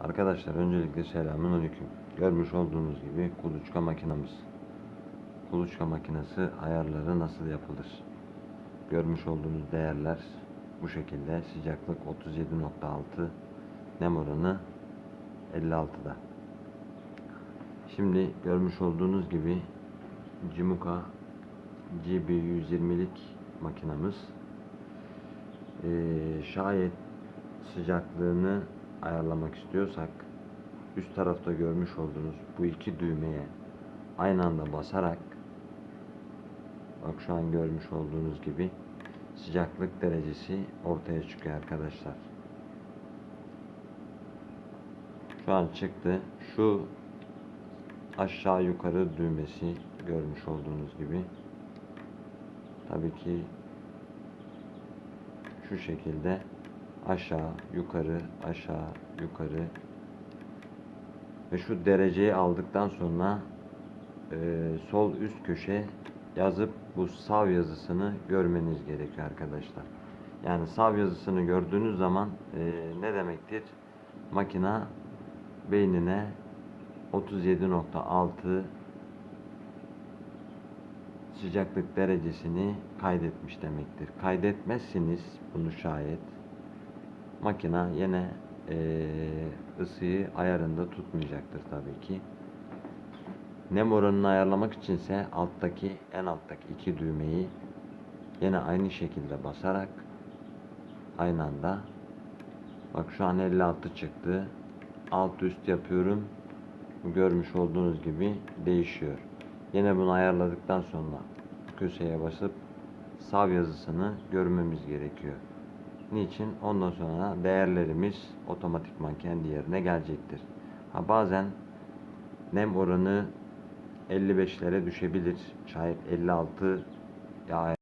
Arkadaşlar öncelikle selamünaleyküm. Görmüş olduğunuz gibi kuluçka makinamız. Kuluçka makinesi ayarları nasıl yapılır? Görmüş olduğunuz değerler bu şekilde. Sıcaklık 37.6, nem oranı 56'da. Şimdi görmüş olduğunuz gibi Cimuka GB120'lik makinamız. Ee, şayet sıcaklığını ayarlamak istiyorsak üst tarafta görmüş olduğunuz bu iki düğmeye aynı anda basarak bak şu an görmüş olduğunuz gibi sıcaklık derecesi ortaya çıkıyor arkadaşlar. Şu an çıktı. Şu aşağı yukarı düğmesi görmüş olduğunuz gibi. Tabii ki şu şekilde aşağı yukarı aşağı yukarı ve şu dereceyi aldıktan sonra e, sol üst köşe yazıp bu sav yazısını görmeniz gerekiyor arkadaşlar. Yani sav yazısını gördüğünüz zaman e, ne demektir? Makina beynine 37.6 sıcaklık derecesini kaydetmiş demektir. Kaydetmezsiniz bunu şayet makina yine eee, ısıyı ayarında tutmayacaktır tabii ki. Nem oranını ayarlamak içinse alttaki en alttaki iki düğmeyi yine aynı şekilde basarak aynı anda bak şu an 56 çıktı. Alt üst yapıyorum. Görmüş olduğunuz gibi değişiyor. Yine bunu ayarladıktan sonra köşeye basıp sav yazısını görmemiz gerekiyor. Niçin? Ondan sonra değerlerimiz otomatikman kendi yerine gelecektir. Ha bazen nem oranı 55'lere düşebilir. Şayet 56 ya